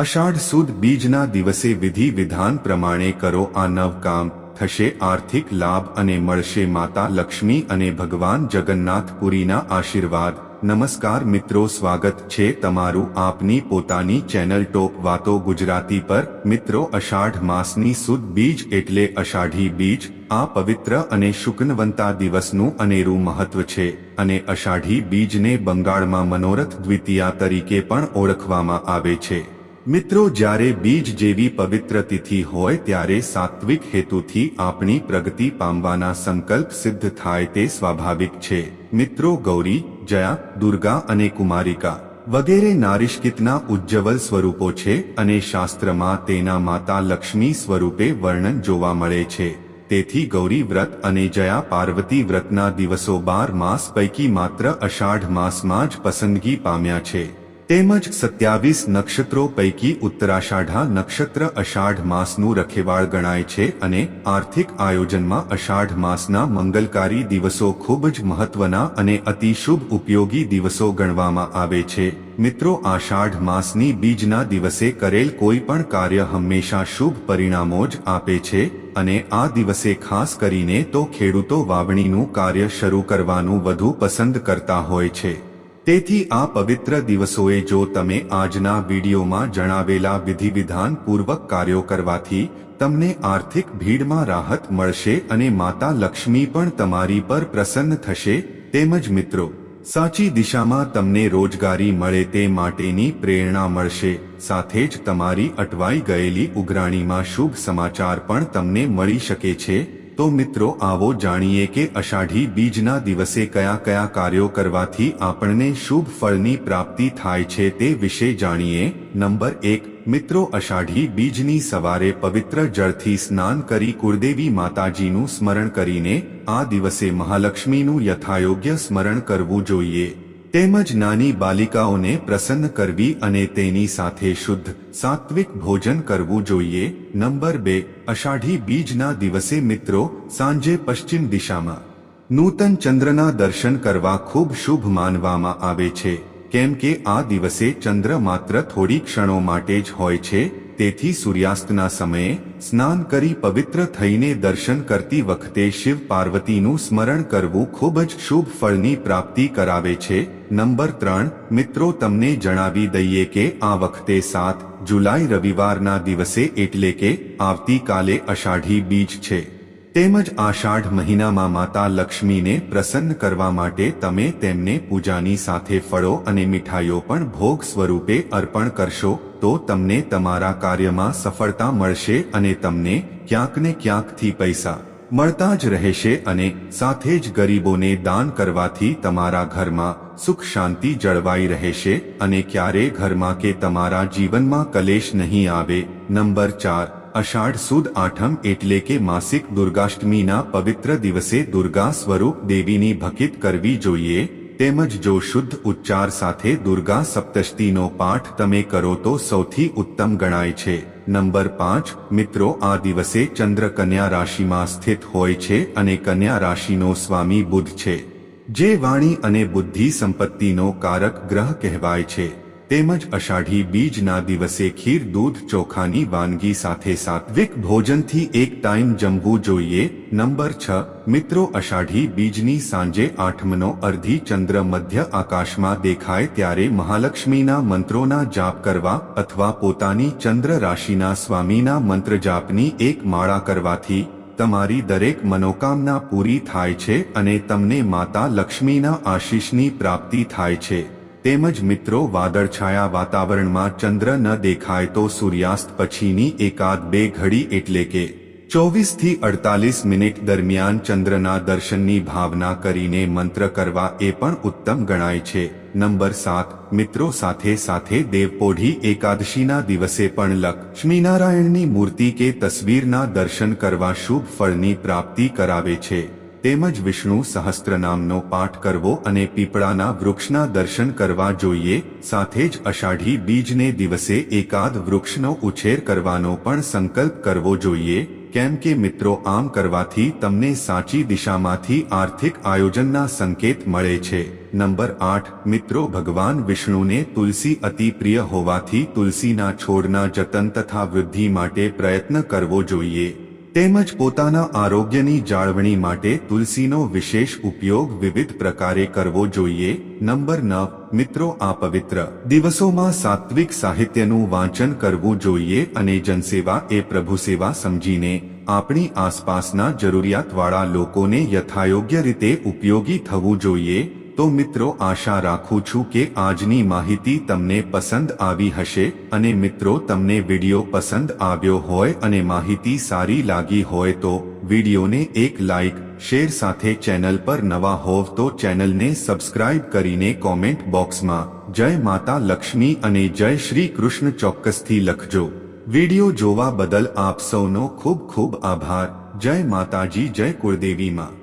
અષાઢ સુદ બીજના દિવસે વિધિ વિધાન પ્રમાણે કરો આ નવ કામ. થશે આર્થિક લાભ અને મળશે માતા લક્ષ્મી અને ભગવાન જગન્નાથપુરીના આશીર્વાદ. નમસ્કાર મિત્રો, સ્વાગત છે તમારું આપની પોતાની ચેનલ ટોપ વાતો ગુજરાતી પર. મિત્રો, અષાઢ માસની સુદ બીજ એટલે અષાઢી બીજ. આ પવિત્ર અને શુકનવંતા દિવસનું અનેરું મહત્વ છે અને અષાઢી બીજને બંગાળમાં મનોરથ દ્વિતીયા તરીકે પણ ઓળખવામાં આવે છે. મિત્રો, જ્યારે બીજ જેવી પવિત્ર તિથિ હોય ત્યારે સાત્વિક હેતુથી આપણી પ્રગતિ પામવાના સંકલ્પ સિદ્ધ થાય તે સ્વાભાવિક છે. મિત્રો, ગૌરી, જયા, દુર્ગા અને કુમારિકા વગેરે નારિષ્કિતના ઉજ્જવલ સ્વરૂપો છે અને શાસ્ત્રમાં તેના માતા લક્ષ્મી સ્વરૂપે વર્ણન જોવા મળે છે. તેથી ગૌરી વ્રત અને જયા પાર્વતી વ્રતના દિવસો બાર માસ પૈકી માત્ર અષાઢ માસમાં જ પસંદગી પામ્યા છે. તેમજ સત્યાવીસ નક્ષત્રો પૈકી ઉત્તરાષાઢા નક્ષત્ર અષાઢ માસનું રખેવાળ ગણાય છે અને આર્થિક આયોજનમાં અષાઢ માસના મંગલકારી દિવસો ખૂબ જ મહત્વના અને અતિશુભ ઉપયોગી દિવસો ગણવામાં આવે છે. મિત્રો આષાઢ માસની બીજના દિવસે કરેલ કોઈ પણ કાર્ય હંમેશા શુભ પરિણામો જ આપે છે અને આ દિવસે ખાસ કરીને તો ખેડૂતો વાવણીનું કાર્ય શરૂ કરવાનું વધુ પસંદ કરતા હોય છે. તેથી આ પવિત્ર દિવસોએ જો તમે આજના વિડીયોમાં જણાવેલા વિધિવિધાન પૂર્વક કાર્યો કરવાથી તમને આર્થિક ભીડમાં રાહત મળશે અને માતા લક્ષ્મી પણ તમારી પર પ્રસન્ન થશે, તેમજ મિત્રો, સાચી દિશામાં તમને રોજગારી મળે તે માટેની પ્રેરણા મળશે, સાથે જ તમારી અટવાઈ ગયેલી ઉઘરાણીમાં શુભ સમાચાર પણ તમને મળી શકે છે તો મિત્રો આવો જાણીએ કે અષાઢી બીજના દિવસે કયા કયા કાર્યો કરવાથી આપણને શુભ ફળની પ્રાપ્તિ થાય છે તે વિશે જાણીએ. નંબર એક, મિત્રો અષાઢી બીજની સવારે પવિત્ર જળથી સ્નાન કરી કુળદેવી માતાજીનું સ્મરણ કરીને આ દિવસે મહાલક્ષ્મીનું યથાયોગ્ય સ્મરણ કરવું જોઈએ. તેમજ નાની બાલિકાઓને પ્રસન્ન કરવી અને તેની સાથે શુદ્ધ સાત્વિક ભોજન કરવું જોઈએ. નંબર બે, અષાઢી બીજના દિવસે મિત્રો, સાંજે પશ્ચિમ દિશામાં. નૂતન ચંદ્રના દર્શન કરવા ખૂબ શુભ માનવામાં આવે છે. કેમ કે આ દિવસે ચંદ્ર માત્ર થોડી ક્ષણો માટે જ હોય છે તેથી સૂર્યાસ્તના સમયે સ્નાન કરી પવિત્ર થઈને દર્શન કરતી વખતે શિવ પાર્વતીનું સ્મરણ કરવું ખૂબ જ શુભ ફળની પ્રાપ્તિ કરાવે છે. નંબર ત્રણ, મિત્રો તમને જણાવી દઈએ કે આ વખતે સાત જુલાઈ રવિવારના દિવસે એટલે કે આવતીકાલે અષાઢી બીજ છે. તેમજ આષાઢ મહિનામાં માતા લક્ષ્મીને પ્રસન્ન કરવા માટે તમે તેમને પૂજાની સાથે ફળો અને મીઠાઈઓ પણ ભોગ સ્વરૂપે અર્પણ કરશો, તો તમને તમારા કાર્યમાં સફળતા મળશે અને તમને ક્યાંક ને ક્યાંકથી પૈસા મળતા જ રહેશે અને સાથે જ ગરીબોને દાન કરવાથી તમારા ઘરમાં સુખ શાંતિ જળવાઈ રહેશે અને ક્યારે ઘરમાં કે તમારા જીવનમાં કલેશ નહીં આવે. નંબર ચાર અષાઢ સુદ આઠમ એટલે કે માસિક દુર્ગાષ્ટમીના પવિત્ર દિવસે દુર્ગા સ્વરૂપ દેવીની ભકિત કરવી જોઈએ, તેમજ જો શુદ્ધ ઉચ્ચાર સાથે દુર્ગા સપ્તષ્ટીનો પાઠ તમે કરો તો સૌથી ઉત્તમ ગણાય છે. નંબર પાંચ, મિત્રો આ દિવસે ચંદ્ર કન્યા રાશિમાં સ્થિત હોય છે અને કન્યા રાશિનો સ્વામી બુદ્ધ છે. જે વાણી અને બુદ્ધિ સંપત્તિનો કારક ગ્રહ કહેવાય છે. તેમજ અષાઢી બીજના દિવસે ખીર દૂધ ચોખાની વાનગી સાથે સાત્વિક ભોજનથી એક ટાઈમ જમવું જોઈએ. નંબર છ, મિત્રો અષાઢી બીજની સાંજે આઠમનો અર્ધી ચંદ્ર મધ્ય આકાશમાં દેખાય ત્યારે મહાલક્ષ્મીના મંત્રોના જાપ કરવા અથવા પોતાની ચંદ્ર રાશિના સ્વામીના મંત્ર જાપની એક માળા કરવાથી તમારી દરેક મનોકામના પૂરી થાય છે અને તમને માતા લક્ષ્મીના આશીષની પ્રાપ્તિ થાય છે. તેમજ મિત્રો, વાદળછાયા વાતાવરણમાં ચંદ્ર ન દેખાય તો સૂર્યાસ્ત પછીની એકાદ બે ઘડી એટલે કે ચોવીસથી અડતાલીસ મિનિટ દરમિયાન ચંદ્રના દર્શનની ભાવના કરીને મંત્ર કરવા એ પણ ઉત્તમ ગણાય છે. નંબર સાત, મિત્રો સાથે સાથે દેવપોઢી એકાદશીના દિવસે પણ લક્ષ્મીનારાયણની મૂર્તિ કે તસવીરના દર્શન કરવા શુભ ફળની પ્રાપ્તિ કરાવે છે. તેમજ વિષ્ણુ સહસ્ત્રનામનો પાઠ કરવો અને પીપળાના વૃક્ષના દર્શન કરવા જોઈએ, સાથે જ અષાઢી બીજને દિવસે એકાદ વૃક્ષનો ઉછેર કરવાનો પણ સંકલ્પ કરવો જોઈએ, કેમ કે મિત્રો આમ કરવાથી તમને સાચી દિશામાંથી આર્થિક આયોજનના સંકેત મળે છે. નંબર આઠ, મિત્રો ભગવાન વિષ્ણુને તુલસી અતિ પ્રિય હોવાથી તુલસીના છોડના જતન તથા વૃદ્ધિ માટે પ્રયત્ન કરવો જોઈએ. તેમજ પોતાના આરોગ્યની જાળવણી માટે તુલસીનો વિશેષ ઉપયોગ વિવિધ પ્રકારે કરવો જોઈએ. નંબર નવ, મિત્રો આ પવિત્ર દિવસોમાં સાત્વિક સાહિત્યનું વાંચન કરવું જોઈએ અને જનસેવા એ પ્રભુ સેવા સમજીને આપણી આસપાસના જરૂરિયાતવાળા લોકોને યથાયોગ્ય રીતે ઉપયોગી થવું જોઈએ. તો મિત્રો આશા રાખું છું કે આજની માહિતી તમને પસંદ આવી હશે અને મિત્રો તમને વિડિયો પસંદ આવ્યો હોય અને માહિતી સારી લાગી હોય તો વિડીયોને એક લાઈક, શેર સાથે ચેનલ પર નવા હોવ તો ચેનલને સબસ્ક્રાઇબ કરીને કોમેન્ટ બોક્સમાં, જય માતા લક્ષ્મી અને જય શ્રી કૃષ્ણ ચોક્કસથી લખજો. વીડિયો જોવા બદલ આપ સૌનો ખૂબ ખૂબ આભાર. જય માતાજી, જય કુળદેવી માં.